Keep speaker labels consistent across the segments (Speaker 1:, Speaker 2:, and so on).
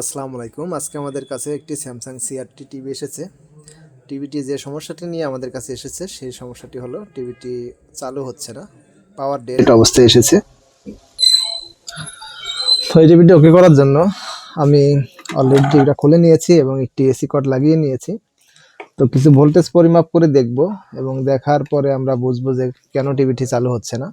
Speaker 1: আসসালামু আলাইকুম। আজকে আমাদের কাছে একটি স্যামসাং সিআরটি টিভি এসেছে। টিভিটি যে সমস্যাটি নিয়ে আমাদের কাছে এসেছে সেই সমস্যাটি হলো টিভিটি চালু হচ্ছে না পাওয়ার ডেট অবস্থায় এসেছে। তো এই টিভিটি ওকে করার জন্য আমি অলরেডি টিভিটা খুলে নিয়েছি এবং একটি এসি কট লাগিয়ে নিয়েছি। তো কিছু ভোল্টেজ পরিমাপ করে দেখব এবং দেখার পরে আমরা বুঝব যে কেন টিভিটি চালু হচ্ছে না।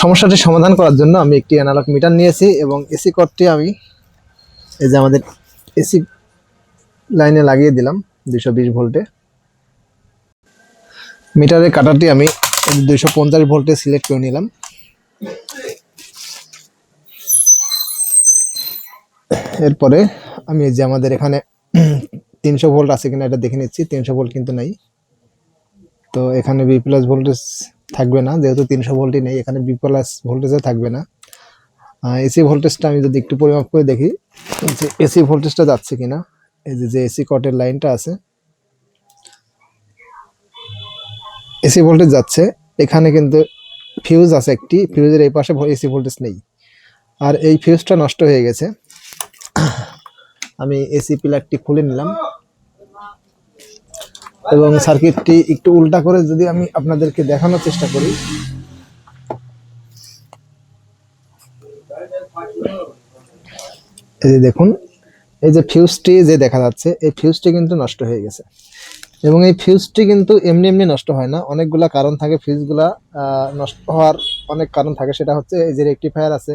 Speaker 1: সমস্যাটি সমাধান করার জন্য আমি একটি অ্যানালগ মিটার নিয়েছি এবং এসি কর্ডটি আমি এই যে আমাদের এসি লাইনে লাগিয়ে দিলাম দুইশো বিশ ভোল্টে মিটারের কাটারটি আমি দুইশো পঞ্চাশ ভোল্টে সিলেক্ট করে নিলাম। এরপরে আমি যে আমাদের এখানে তিনশো ভোল্ট আছে কিনা এটা দেখে নিচ্ছি। তিনশো ভোল্ট কিন্তু নাই। তো এখানে বি প্লাস ভোল্টেজ থাকবে না, যেহেতু তিনশো ভোল্টই নেই, এখানে বি প্লাস ভোল্টেজও থাকবে না। এসি ভোল্টেজটা আমি যদি একটু পরিমাপ করে দেখি যে এসি ভোল্টেজটা যাচ্ছে কিনা, এই যে যে এসি কটের লাইনটা আছে এসি ভোল্টেজ যাচ্ছে, এখানে কিন্তু ফিউজ আছে একটি ফিউজের এই পাশে এসি ভোল্টেজ নেই। আর এই ফিউজটা নষ্ট হয়ে গেছে। আমি এসি প্লাগটি খুলে নিলাম। এবং সার্কিটটি একটু উল্টা করে যদি আমি আপনাদেরকে দেখানোর চেষ্টা করি। এই যে দেখুন, এই যে ফিউজটি যে দেখা যাচ্ছে, এই ফিউজটি কিন্তু নষ্ট হয়ে গেছে। এবং এই ফিউজটি কিন্তু এমনি এমনি নষ্ট হয় না। অনেকগুলা কারণ থাকে ফিউজগুলা নষ্ট হওয়ার অনেক কারণ থাকে। সেটা হচ্ছে এই যে রেকটিফায়ার আছে,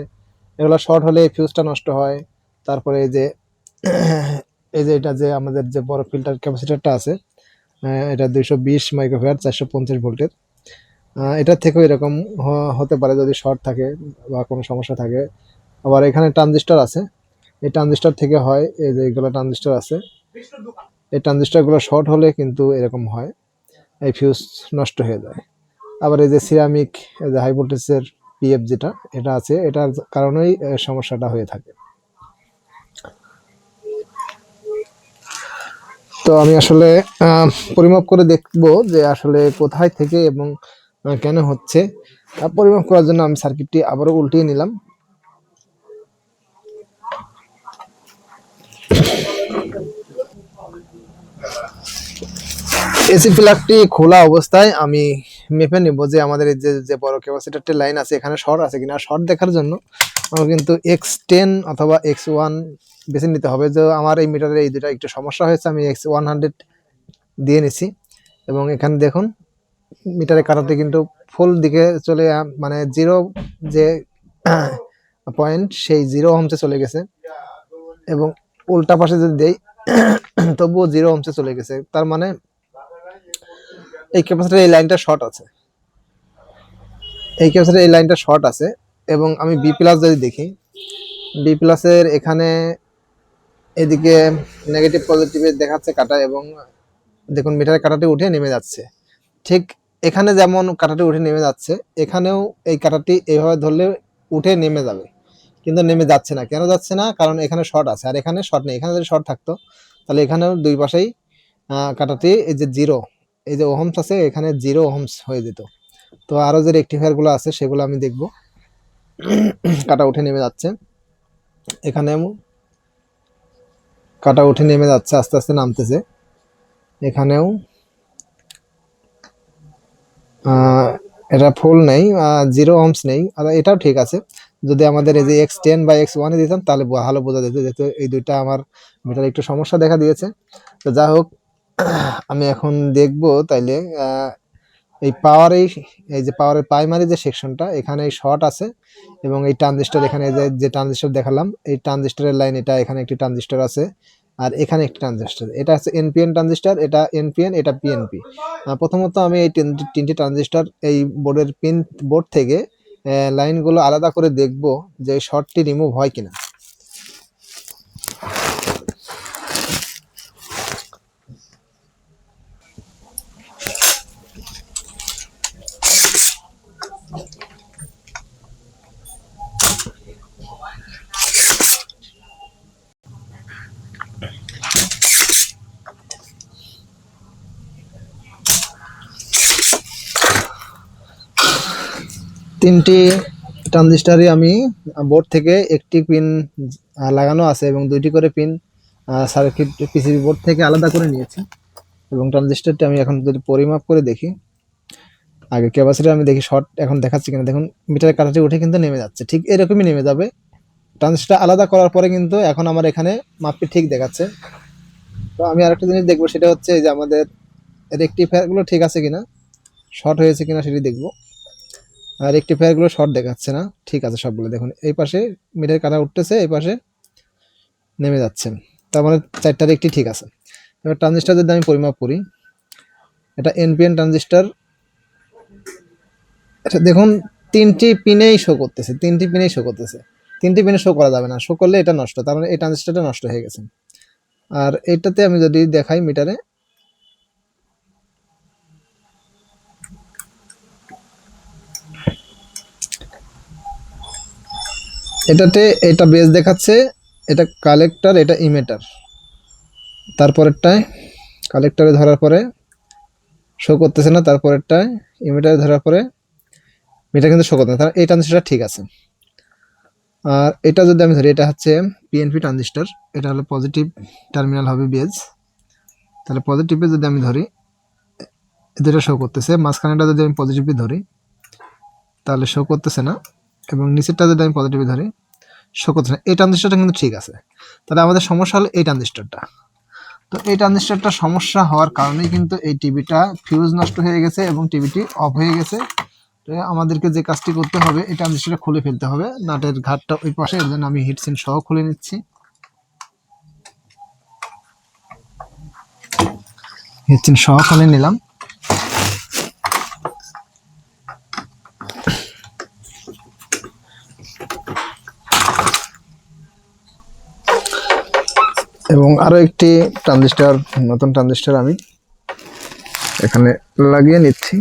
Speaker 1: এগুলো শর্ট হলে এই ফিউজটা নষ্ট হয়। তারপরে এই যে এই যে এটা যে আমাদের যে বড় ফিল্টার ক্যাপাসিটারটা আছে এটা দুইশো বিশ মাইক্রোফেয়ার চারশো পঞ্চাশ ভোল্টের। এটার থেকেও এরকম হতে পারে যদি শর্ট থাকে বা কোনো সমস্যা থাকে। আবার এখানে ট্রানজিস্টর আছে। এই ট্রানজিস্টর থেকে হয়, এই যে এগুলো ট্রানজিস্টর আছে, এই ট্রানজিস্টরগুলো শর্ট হলে কিন্তু এরকম হয়, এই ফিউজ নষ্ট হয়ে যায়। আবার এই যে সিরামিক এই যে হাই ভোল্টেজের পিএফ যেটা এটা আছে। এটার কারণেই সমস্যাটা হয়ে থাকে। তো আমি আসলে পরিমাপ করে দেখব যে আসলে কোথায় থেকে এবং কেন হচ্ছে। আহ, পরিমাপ করার জন্য আমি সার্কিটটি আবারও উল্টিয়ে নিলাম। এসি প্লাগটি খোলা অবস্থায় আমি মেপে নেব যে আমাদের যে যে বড় ক্যাপাসিটারটি লাইন আছে এখানে শর্ট আছে কিনা। শর্ট দেখার জন্য আমার কিন্তু এক্স টেন অথবা এক্স ওয়ান বেছে নিতে হবে। যে আমার এই মিটারের এই দুটা একটু সমস্যা হয়েছে, আমি এক্স ওয়ান হান্ড্রেড দিয়ে নিছি। এবং এখানে দেখুন মিটারের কাটাতে কিন্তু ফুল দিকে চলে মানে জিরো যে পয়েন্ট সেই জিরো হোমসে চলে গেছে। এবং উল্টা পাশে যদি দেই, তবুও জিরো হোমসে চলে গেছে। তার মানে এই ক্যাপাসিটার এই লাইনটা শর্ট আছে। এই ক্যাপাসিটার এই লাইনটা শর্ট আছে। এবং আমি বি প্লাস যদি দেখি বি প্লাসের এখানে এদিকে নেগেটিভ পজিটিভে দেখাচ্ছে কাটা এবং দেখুন মিটারের কাটাটি উঠে নেমে যাচ্ছে। ঠিক এখানে যেমন কাটাটি উঠে নেমে যাচ্ছে, এখানেও এই কাটাটি এইভাবে ধরলে উঠে নেমে যাবে। কিন্তু নেমে যাচ্ছে না। কেন যাচ্ছে না? কারণ এখানে শর্ট আছে। আর এখানে শর্ট নেই। এখানে যদি শর্ট থাকতো, তাহলে এখানেও দুই পাশেই কাটাটি এই যে জিরো এই যে ওহমস আছে, এখানে জিরো ওহমস হয়ে যেত। তো আরও যে রেক্টিফায়ারগুলো আছে, সেগুলো আমি দেখব। কাটা উঠে নেমে যাচ্ছে। এখানেও কাটা উঠে নেমে যাচ্ছে, আস্তে আস্তে নামতেছে। এখানেও এটা ফুল নেই জিরো ওহমস নেই। আর এটাও ঠিক আছে। যদি আমাদের এই যে এক্স টেন বা এক্স ওয়ানে দিতাম, তাহলে ভালো বোঝা যেত যেহেতু এই দুইটা আমার মিটার একটু সমস্যা দেখা দিয়েছে। তো যা হোক, আমি এখন দেখব তাইলে এই পাওয়ারের এই যে পাওয়ারের প্রাইমারি যে সেকশনটা এখানে এই শর্ট আছে এবং এই ট্রানজিস্টর এখানে যে যে ট্রানজিস্টর দেখালাম, এই ট্রানজিস্টরের লাইন এটা, এখানে একটি ট্রানজিস্টর আছে আর এখানে একটি ট্রানজিস্টর এটা হচ্ছে এনপিএন ট্রানজিস্টর এটা এনপিএন এটা পিএনপি প্রথমত আমি এই তিনটি ট্রানজিস্টর এই বোর্ডের পিন বোর্ড থেকে লাইনগুলো আলাদা করে দেখব যে শর্টটি রিমুভ হয় কিনা। তিনটি ট্রানজিস্টারই আমি বোর্ড থেকে একটি পিন লাগানো আছে এবং দুইটি করে পিন সার্কিট পিসিবি বোর্ড থেকে আলাদা করে নিয়েছি এবং ট্রানজিস্টারটি আমি এখন যদি পরিমাপ করে দেখি, আগে ক্যাপাসিটি আমি দেখি শর্ট এখন দেখাচ্ছি কিনা। দেখুন মিটারের কাটাটি উঠে কিন্তু নেমে যাচ্ছে, ঠিক এরকমই নেমে যাবে। ট্রানজিস্টার আলাদা করার পরে কিন্তু এখন আমার এখানে মাপটি ঠিক দেখাচ্ছে। তো আমি আরেকটা জিনিস দেখব, সেটা হচ্ছে যে আমাদের রেকটিফায়ারগুলো ঠিক আছে কিনা শর্ট হয়েছে কিনা সেটি দেখব। আর রেকটিফায়ারগুলো শর্ট দেখাচ্ছে না। ঠিক আছে, সবগুলো দেখুন। এই পাশে মিটার কাটা উঠতেছে, এই পাশে নেমে যাচ্ছে। তার মানে চারটার একটি ঠিক আছে। এবার ট্রানজিস্টার যদি আমি পরিমাপ করি, এটা এনপিএন ট্রানজিস্টার আচ্ছা দেখুন, তিনটি পিনেই শো করতেছে, তিনটি পিনেই শো করতেছে। তিনটি পিনে শো করা যাবে না শো করলে এটা নষ্ট, তার মানে এই ট্রানজিস্টারটা নষ্ট হয়ে গেছে। আর এটাতে আমি যদি দেখাই মিটারে এটাতে এটা বেস দেখাচ্ছে, এটা কালেক্টর এটা ইমেটার তারপরেরটায় কালেক্টরে ধরার পরে শো করতেছে না, তারপরেরটায় ইমেটারে ধরার পরে মিটার কিন্তু শো করতে না। এই ট্রানজিস্টারটা ঠিক আছে। আর এটা যদি আমি ধরি, এটা হচ্ছে পিএনপি ট্রানজিস্টার এটা হলো পজিটিভ টার্মিনাল হবে বেজ তাহলে পজিটিভে যদি আমি ধরি দুটো শো করতেছে মাঝখানেটা যদি আমি পজিটিভে ধরি, তাহলে শো করতেছে না। এবং নিচেরটা যদি আমি পজিটিভে ধরি শো করতেছে না এই ট্রানজিস্টারটা কিন্তু ঠিক আছে। তাহলে আমাদের সমস্যা হলো এই ট্রানজিস্টারটা তো এই ট্রানজিস্টারটা সমস্যা হওয়ার কারণেই কিন্তু এই টিভিটা ফিউজ নষ্ট হয়ে গেছে এবং টিভিটি অফ হয়ে গেছে। তো আমাদেরকে যে কাজটি করতে হবে, এই ট্রানজিস্টারটা খুলে ফেলতে হবে। নাটের ঘাটটা ওই পাশে, এর জন্য আমি হিটসিন সহ খুলে নিচ্ছি। হিটসিন সহ খুলে নিলাম। এবং আরও একটি ট্রানজিস্টার নতুন ট্রানজিস্টার আমি এখানে লাগিয়ে নিচ্ছি।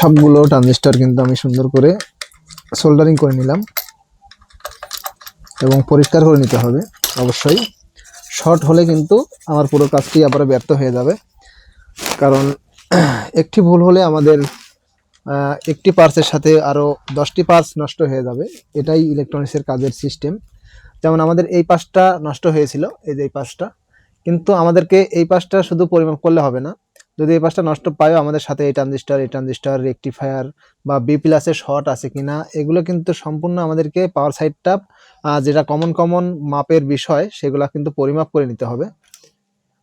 Speaker 1: সবগুলো ট্রানজিস্টার কিন্তু আমি সুন্দর করে সোল্ডারিং করে নিলাম এবং পরিষ্কার করে নিতে হবে, অবশ্যই। শর্ট হলে কিন্তু আমার পুরো কাজটি আবার ব্যর্থ হয়ে যাবে। কারণ একটি ভুল হলে আমাদের একটি পার্সের সাথে আরও দশটি পার্স নষ্ট হয়ে যাবে। এটাই ইলেকট্রনিক্সের কাজের সিস্টেম যেমন আমাদের এই পাশটা নষ্ট হয়েছিল, এই যে এই পাশটা কিন্তু আমাদেরকে এই পাশটা শুধু পরিমাপ করলে হবে না। যদি এই পাশটা নষ্ট পায়ও আমাদের সাথে এই ট্রানজিস্টার এই ট্রানজিস্টার রেকটিফায়ার বা বি প্লাসের শর্ট আছে কিনা, এগুলো কিন্তু সম্পূর্ণ আমাদেরকে পাওয়ার সাইডটা যেটা কমন কমন মাপের বিষয়, সেগুলো কিন্তু পরিমাপ করে নিতে হবে।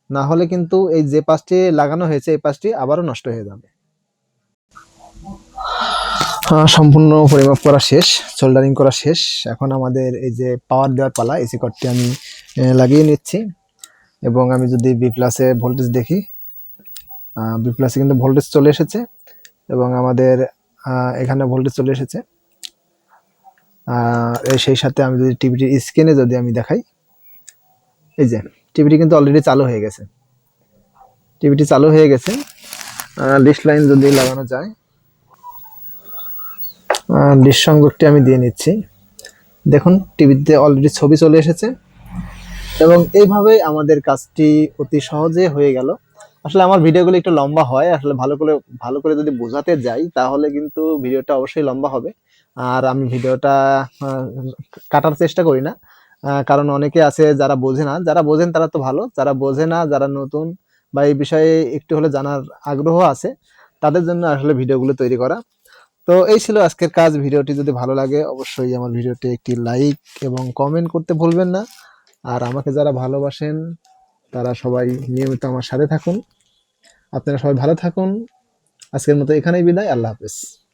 Speaker 1: না হলে কিন্তু এই যে পাশটি লাগানো হয়েছে, এই পাশটি আবারও নষ্ট হয়ে যাবে। সম্পূর্ণ পরিমাপ করা শেষ সোল্ডারিং করা শেষ। এখন আমাদের এই যে পাওয়ার দেওয়ার পালা এসি কর্ডটি আমি লাগিয়ে নিচ্ছি। এবং আমি যদি বি প্লাসে ভোল্টেজ দেখি বি প্লাসে কিন্তু ভোল্টেজ চলে এসেছে এবং আমাদের এখানে ভোল্টেজ চলে এসেছে। সেই সাথে আমি যদি টিভিটির স্ক্রিনে যদি আমি দেখাই, এই যে টিভিটি কিন্তু অলরেডি চালু হয়ে গেছে। টিভিটি চালু হয়ে গেছে। লিস্ট লাইন যদি লাগানো যায় ডিশ সংযোগটি আমি দিয়ে নিচ্ছি। দেখুন টিভিতে অলরেডি ছবি চলে এসেছে। এবং এইভাবেই আমাদের কাজটি অতি সহজে হয়ে গেল। আসলে আমার ভিডিওগুলো একটু লম্বা হয়, আসলে ভালো করে ভালো করে যদি বোঝাতে যাই, তাহলে কিন্তু ভিডিওটা অবশ্যই লম্বা হবে। আর আমি ভিডিওটা কাটার চেষ্টা করি না কারণ অনেকে আছে যারা বোঝে না। যারা বোঝেন তারা তো ভালো, যারা বোঝে না, যারা নতুন বা এই বিষয়ে একটু হলে জানার আগ্রহ আছে, তাদের জন্য আসলে ভিডিওগুলো তৈরি করা। তো এই ছিল আজকের কাজ। ভিডিওটি যদি ভালো লাগে, অবশ্যই আমার ভিডিওটি একটি লাইক এবং কমেন্ট করতে ভুলবেন না। আর আমাকে যারা ভালোবাসেন, তারা সবাই নিয়মিত আমার সাথে থাকুন। আপনারা সবাই ভালো থাকুন। আজকের মতো এখানেই বিদায়। আল্লাহ হাফেজ।